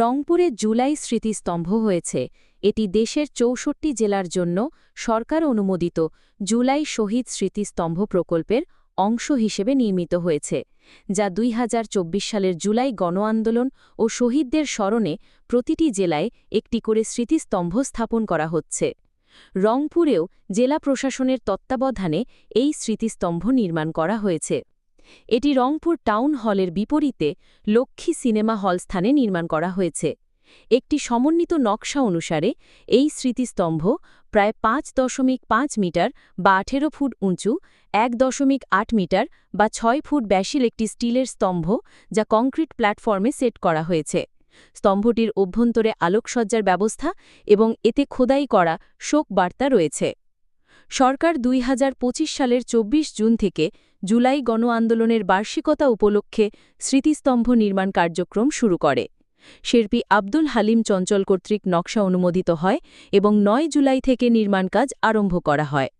রংপুরে জুলাই স্মৃতিস্তম্ভ হয়েছে। এটি দেশের চৌষট্টি জেলার জন্য সরকার অনুমোদিত জুলাই শহীদ স্মৃতিস্তম্ভ প্রকল্পের অংশ হিসেবে নির্মিত হয়েছে, যা দুই হাজার চব্বিশ সালের জুলাই গণ আন্দোলন ও শহীদদের স্মরণে প্রতিটি জেলায় একটি করে স্মৃতিস্তম্ভ স্থাপন করা হচ্ছে। রংপুরেও জেলা প্রশাসনের তত্ত্বাবধানে এই স্মৃতিস্তম্ভ নির্মাণ করা হয়েছে। এটি রংপুর টাউন হলের বিপরীতে লক্ষ্মী সিনেমা হল স্থানে নির্মাণ করা হয়েছে। একটি সমন্বিত নকশা অনুসারে, এই স্মৃতিস্তম্ভ প্রায় পাঁচ দশমিক পাঁচ মিটার বা আঠেরো ফুট উঁচু, এক দশমিক আট মিটার বা ছয় ফুট ব্যাসিল একটি স্টিলের স্তম্ভ যা কংক্রিট প্ল্যাটফর্মে সেট করা হয়েছে। স্তম্ভটির অভ্যন্তরে আলোকসজ্জার ব্যবস্থা এবং এতে খোদাই করা শোক বার্তা রয়েছে। সরকার দুই হাজার পঁচিশ সালের ২৪ জুন থেকে জুলাই গণ আন্দোলনের বার্ষিকতা উপলক্ষে স্মৃতিস্তম্ভ নির্মাণ কার্যক্রম শুরু করে। শিল্পী আব্দুল হালিম চঞ্চল কর্তৃক নকশা অনুমোদিত হয় এবং নয় জুলাই থেকে নির্মাণ কাজ আরম্ভ করা হয়।